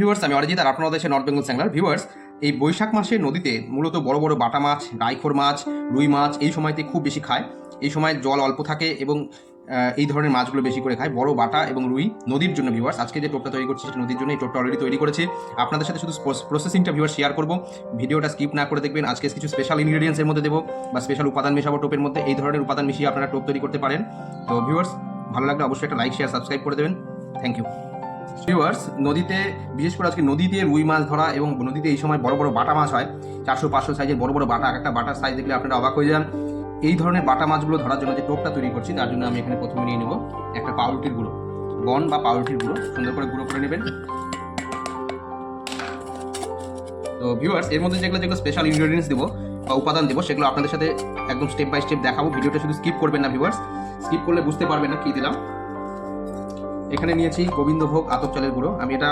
Viewers আমি অরিজিৎ আর আপনারা দেশে নর্থ বেঙ্গল স্যাংলার ভিউয়ার্স এই বৈশাখ মাসে নদীতে মূলত বড় বড় বাটা মাছ ডাইখোর মাছ, রুই মাছ এই সময়তে খুব বেশি খায়। এই সময় জল অল্প থাকে এবং এই ধরনের মাছগুলো বেশি করে খায়। বড় বাটা এবং রুই নদীর জন্য ভিউয়ার্স আজকে যে টোপটা তৈরি করছি সেটা নদীর জন্য এই টোপটা অলরেডি তৈরি করেছে। আপনাদের সাথে শুধু প্রসেসিংটা ভিউয়ার শেয়ার করব। ভিডিওটা স্কিপ না করে দেখবেন, আজকে কিছু স্পেশাল ইনগ্রিডিয়েন্টসের মধ্যে দেবো বা স্পেশাল উপাদান মেশাবো টোপের মধ্যে। এই ধরনের উপাদান মিশিয়ে আপনারা টোপ তৈরি করতে পারেন। তো ভিউয়ার্স ভালো লাগলে অবশ্যই একটা লাইক শেয়ার সাবস্ক্রাইব করে দেবেন। থ্যাংক ইউ ভিউয়ার্স নদীতে, বিশেষ করে আজকে নদীতে রুই মাছ ধরা এবং নদীতে এই সময় বড় বড় বাটা মাছ হয়, চারশো পাঁচশো সাইজের বড় বড় বাটা, একটা বাটার সাইজ দেখলে আপনারা অবাক হয়ে যান। এই ধরনের বাটা মাছগুলো ধরার জন্য যে টোপটা তৈরি করছি, তার জন্য আমি এখানে প্রথমে নিয়ে নেব একটা পাউরুটির গুঁড়ো। বন বা পাউরুটির গুঁড়ো, সুন্দর করে গুঁড়ো করে নেবেন। তো ভিউয়ার্স এর মধ্যে যেগুলো যেগুলো স্পেশাল ইনগ্রেডিয়েন্টস দেবো বা উপাদান দেবো, সেগুলো আপনাদের সাথে একদম স্টেপ বাই স্টেপ দেখাবো। ভিডিওটা শুধু স্কিপ করবেন না ভিউয়ার্স স্কিপ করলে বুঝতে পারবেন না কী দিলাম। এখানে নিয়েছি গোবিন্দভোগ আতপ চালের গুঁড়ো। আমি এটা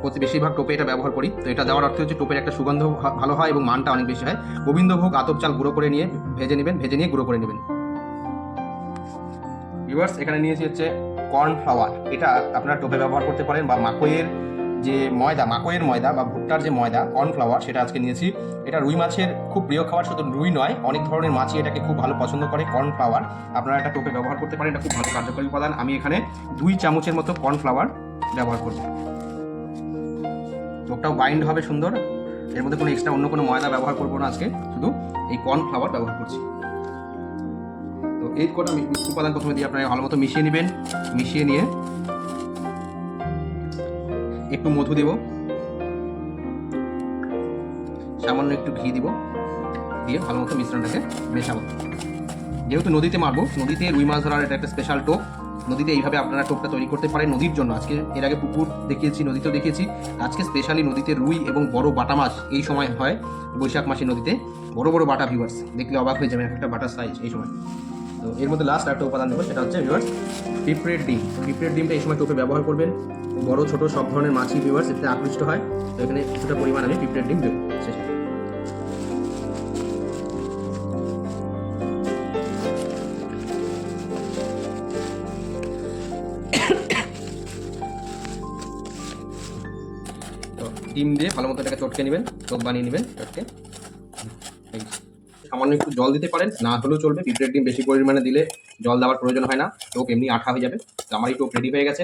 প্রতি বেশিরভাগ টোপে এটা ব্যবহার করি। তো এটা দেওয়ার অর্থ হচ্ছে টোপের একটা সুগন্ধ ভালো হয় এবং মানটা অনেক বেশি হয়। গোবিন্দভোগ আতপ চাল গুঁড়ো করে নিয়ে ভেজে নেবেন, ভেজে নিয়ে গুঁড়ো করে নেবেন। ভিউয়ার্স এখানে নিয়েছি হচ্ছে কর্ন ফ্লাওয়ার এটা আপনারা টোপে ব্যবহার করতে পারেন বা মাকইয়ের যে ময়দা, মাকইয়ের ময়দা বা ভুট্টার যে ময়দা কর্নফ্লাওয়ার সেটা আজকে নিয়েছি। এটা রুই মাছের খুব প্রিয় খাবার, শুধু রুই নয়, অনেক ধরনের মাছই এটাকে খুব ভালো পছন্দ করে কর্নফ্লাওয়ার আপনারা এটা টোপে ব্যবহার করতে পারেন, এটা খুব ভালো কার্যকরী উপাদান। আমি এখানে দুই চামচের মতো কর্নফ্লাওয়ার ব্যবহার করব। টোপটাও বাইন্ড হবে সুন্দর। এর মধ্যে কোনো এক্সট্রা অন্য কোনো ময়দা ব্যবহার করব না আজকে, শুধু এই কর্নফ্লাওয়ার ব্যবহার করছি। তো এই কটা উপাদান প্রথমে দিয়ে আপনারা ভালো মতো মিশিয়ে নেবেন, মিশিয়ে নিয়ে একটু মধু দেব। সামান্য একটু ঘি দিব। দিয়ে ভালো মতো মিশ্রণটাকে মেশাবো। যেহেতু নদীতে মারবো, নদীতে রুই মাছ ধরার এটা একটা স্পেশাল টোপ। নদীতে এইভাবে আপনারা টোপটা তৈরি করতে পারেন নদীর জন্য। আজকে এর আগে পুকুর দেখিয়েছি, নদীতেও দেখিয়েছি। আজকে স্পেশালি নদীতে রুই এবং বড় বাটা মাছ এই সময় হয় বৈশাখ মাসে নদীতে। বড় বড় বাটা ভিউয়ার্স দেখলে অবাক হয়ে যাবে একটা বাটার সাইজ এই সময়। তো এর মধ্যে লাস্ট একটা উপাদান দেবো, সেটা হচ্ছে ভিউয়ার্স পিঁপড়ের ডিম। পিঁপড়ের ডিমটা এই সময় টোপে ব্যবহার করবেন। বড়, ছোট সব ধরনের মাছই ভিউয়ার্স এতে আকৃষ্ট হয়। তো এখানে কিছুটা পরিমাণ আমি পিঁপড়ের ডিম দেবো। শেষে। ডিম দিয়ে ভালো মতো এটাকে চটকে নেবেন, টোপ বানিয়ে নেবেন, চটকে। এই। সামান্য একটু জল দিতে পারেন, না হলেও চলবে। পিঁপড়ের ডিম বেশি পরিমাণে দিলে জল দেওয়ার প্রয়োজন হয় না। টোপ এমনি আঠা হয়ে যাবে। তো আমার এই রেডি হয়ে গেছে।